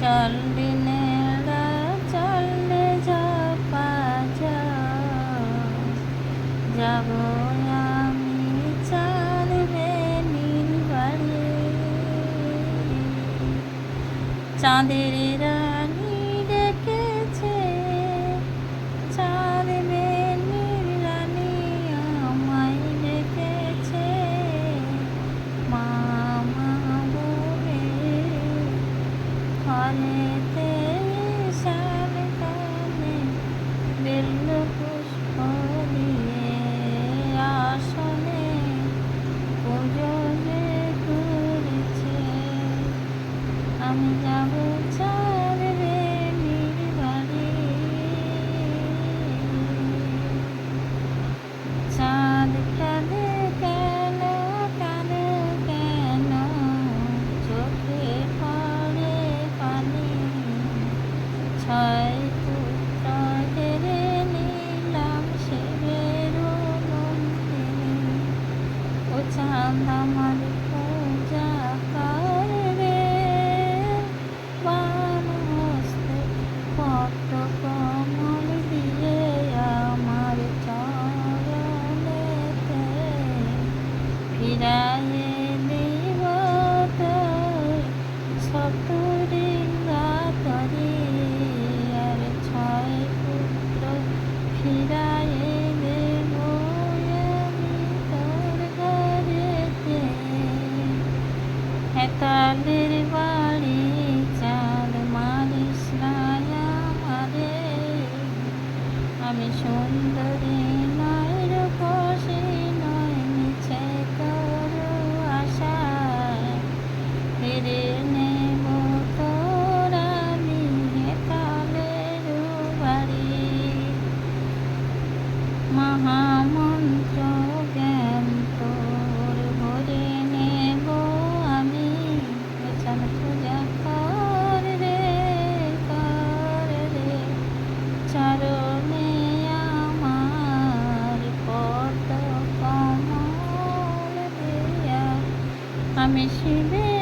চল ചൊല്ലെ ജപ്പ যাব আমি চাঁদের রা আমার পূজা করবে। বান হস্তে কমল দিয়ে আমার চরণেতে সুন্দরী নয় রূপসী নয় মিছে করো আশা ফিরে নেব তোর আমি মহামন্ত্র মিশিবে